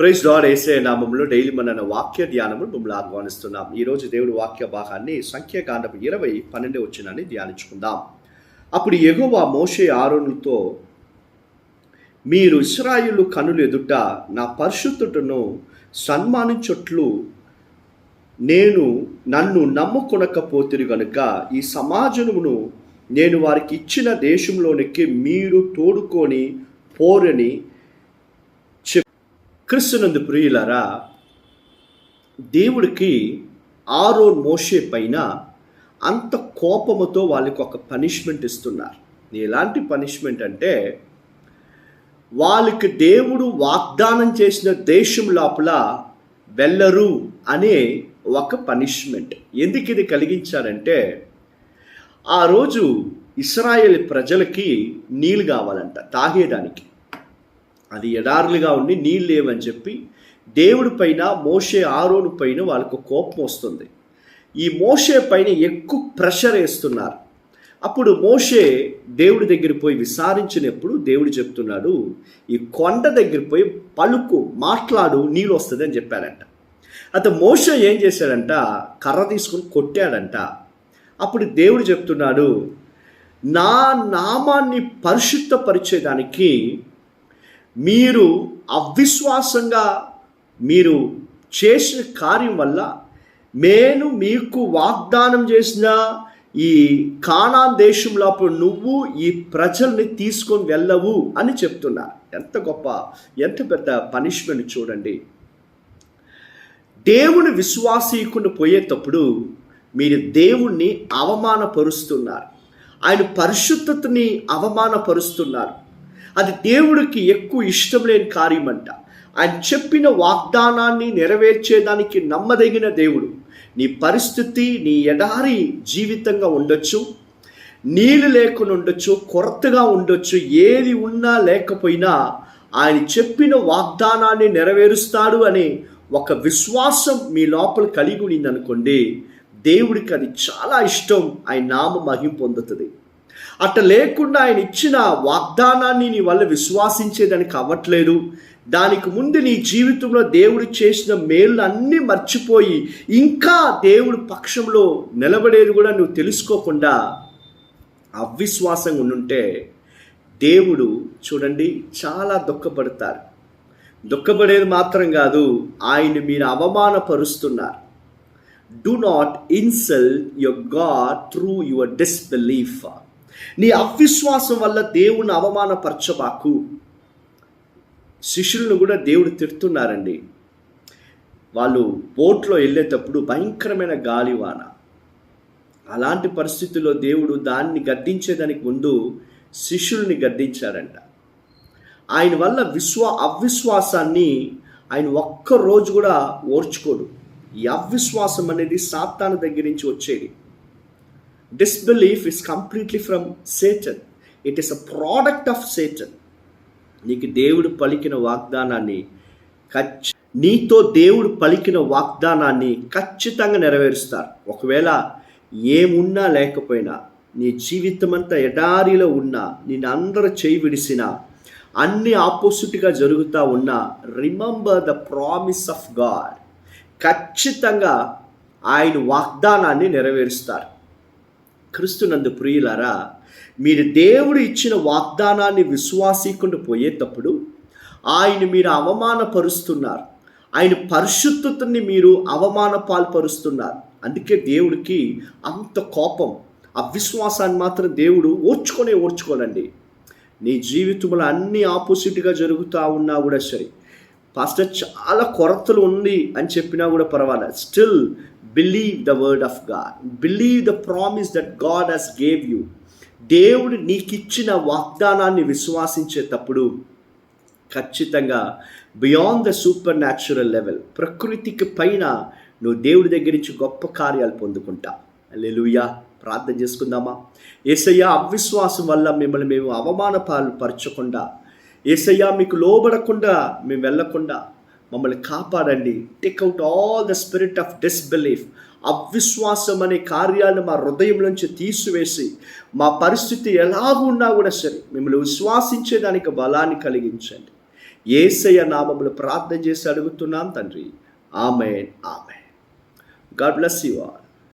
Praise lord ఏసే నామంలో daily మన వాక్య ధ్యానము మిమ్మల్ని ఆహ్వానిస్తున్నాం. ఈరోజు దేవుడి వాక్య భాగాన్ని సంఖ్యాకాండపు ఇరవై పన్నెండు వచ్చినని ధ్యానించుకుందాం. అప్పుడు ఎగువ మోషే ఆరోనులతో మీరు ఇస్రాయిలు కనులు ఎదుట నా పరిశుద్ధుడును సన్మానించట్లు నేను నన్ను నమ్ముకొనకపోతిరి గనుక ఈ సమాజమును నేను వారికి ఇచ్చిన దేశంలోనికి మీరు తోడుకొని పోరని క్రిస్తునందు ప్రియులరా దేవుడికి ఆరో మోషే పైన అంత కోపముతో వాళ్ళకి ఒక పనిష్మెంట్ ఇస్తున్నారు. ఎలాంటి పనిష్మెంట్ అంటే వాళ్ళకి దేవుడు వాగ్దానం చేసిన దేశం లోపల వెళ్ళరు అనే ఒక పనిష్మెంట్. ఎందుకు ఇది కలిగించారంటే ఆ రోజు ఇస్రాయేల్ ప్రజలకి నీళ్ళు కావాలంట తాగేదానికి. అది ఎడారులుగా ఉండి నీళ్ళు లేవని చెప్పి దేవుడి పైన మోషే ఆరోను పైన వాళ్ళకు కోపం వస్తుంది. ఈ మోషే పైన ఎక్కువ ప్రెషర్ వేస్తున్నారు. అప్పుడు మోషే దేవుడి దగ్గర పోయి విసారించినప్పుడు దేవుడు చెప్తున్నాడు ఈ కొండ దగ్గర పోయి పలుకు మాట్లాడు నీళ్ళు వస్తుంది అని చెప్పాడంట. అతను మోషే ఏం చేశాడంట కర్ర తీసుకుని కొట్టాడంట. అప్పుడు దేవుడు చెప్తున్నాడు నా నామాన్ని పరిశుద్ధపరిచేదానికి మీరు అవిశ్వాసంగా మీరు చేసిన కార్యం వల్ల నేను మీకు వాగ్దానం చేసిన ఈ కానాన్ దేశంలో అప్పుడు నువ్వు ఈ ప్రజల్ని తీసుకొని వెళ్ళవు అని చెప్తున్నా. ఎంత గొప్ప ఎంత పెద్ద పనిష్మెంట్ చూడండి. దేవుని విశ్వాసీకుని పోయేటప్పుడు మీరు దేవుణ్ణి అవమానపరుస్తున్నారు. ఆయన పరిశుద్ధతని అవమానపరుస్తున్నారు. అది దేవుడికి ఎక్కువ ఇష్టం లేని కార్యం అంట ఆయన చెప్పిన వాగ్దానాన్ని నెరవేర్చేదానికి నమ్మదగిన దేవుడు. నీ పరిస్థితి నీ ఎడారి జీవితంగా ఉండొచ్చు. నీళ్ళు లేకుండా ఉండొచ్చు కొరతగా ఉండొచ్చు ఏది ఉన్నా లేకపోయినా ఆయన చెప్పిన వాగ్దానాన్ని నెరవేరుస్తాడు అనే ఒక విశ్వాసం మీ లోపల కలిగి ఉండిందనుకోండి దేవుడికి అది చాలా ఇష్టం. ఆయన నామ మహిం పొందుతుంది. అట్ట లేకుండా ఆయన ఇచ్చిన వాగ్దానాన్ని నీ వల్ల విశ్వాసించేదానికి అవ్వట్లేదు దానికి ముందు నీ జీవితంలో దేవుడు చేసిన మేలు అన్నీ మర్చిపోయి ఇంకా దేవుడు పక్షంలో నిలబడేది కూడా నువ్వు తెలుసుకోకుండా అవిశ్వాసంగా ఉండుంటే దేవుడు చూడండి చాలా దుఃఖపడతారు. దుఃఖపడేది మాత్రం కాదు ఆయన మీరు అవమానపరుస్తున్నారు. Do not insult your God through your disbelief నీ అవిశ్వాసం వల్ల దేవుని అవమానపరచబాకు. శిష్యులను కూడా దేవుడు తిడుతున్నారండి. వాళ్ళు బోట్లో వెళ్ళేటప్పుడు భయంకరమైన గాలివాన. అలాంటి పరిస్థితుల్లో దేవుడు దాన్ని గద్దించేదానికి ముందు శిష్యుల్ని గద్దించారంట. ఆయన వల్ల విశ్వ అవిశ్వాసాన్ని ఆయన ఒక్క రోజు కూడా ఓర్చుకోడు. ఈ అవిశ్వాసం అనేది సాతాను దగ్గర నుంచి వచ్చేది. Disbelief is completely from Satan it is a product of Satan నీకు దేవుడు పలికిన వాగ్దానాన్ని ఖచ్చి నీతో దేవుడు పలికిన వాగ్దానాన్ని ఖచ్చితంగా నెరవేరుస్తారు. ఒకవేళ ఏమున్నా లేకపోయినా నీ జీవితం అంతా ఎడారిలో ఉన్నా నేను అందరూ చేయి విడిసినా అన్ని ఆపోజిట్గా జరుగుతూ ఉన్నా remember the promise of God ఖచ్చితంగా ఆయన వాగ్దానాన్ని నెరవేరుస్తారు. క్రీస్తునందు ప్రియులారా మీరు దేవుడు ఇచ్చిన వాగ్దానాన్ని విశ్వాసీకుండా పోయేటప్పుడు ఆయన మీరు అవమానపరుస్తున్నారు. ఆయన పరిశుద్ధతని మీరు అవమాన పాల్పరుస్తున్నారు అందుకే దేవుడికి అంత కోపం అవిశ్వాసాన్ని మాత్రం దేవుడు ఓర్చుకొనే ఓర్చుకోనండి. నీ జీవితంలో అన్ని ఆపోజిట్గా జరుగుతూ ఉన్నా కూడా సరే పాస్టర్ చాలా కొరతలు ఉంది అని చెప్పినా కూడా పర్వాలేదు. Still believe the word of God believe the promise that God has gave you దేవుడు నీకిచ్చిన వాగ్దానాన్ని విశ్వాసించేటప్పుడు ఖచ్చితంగా beyond the supernatural level ప్రకృతికి పైన నువ్వు దేవుడి దగ్గర నుంచి గొప్ప కార్యాలు పొందుకుంటా. లెలుయా ప్రార్థన చేసుకుందామా? ఏసయ్య అవిశ్వాసం వల్ల మిమ్మల్ని మేము అవమాన పాలు పరచకుండా ఏసయ్య మీకు లోబడకుండా మేము వెళ్ళకుండా మమ్మల్ని కాపాడండి. Take out all the spirit of disbelief అవిశ్వాసం అనే కార్యాలను మా హృదయం నుంచి తీసివేసి మా పరిస్థితి ఎలా ఉన్నా కూడా సరే మిమ్మల్ని విశ్వాసించేదానికి బలాన్ని కలిగించండి. ఏసయ్య నామములు ప్రార్థన చేసి అడుగుతున్నాం తండ్రి. ఆమె ఆమె గాడ్ బ్లెస్ యు ఆల్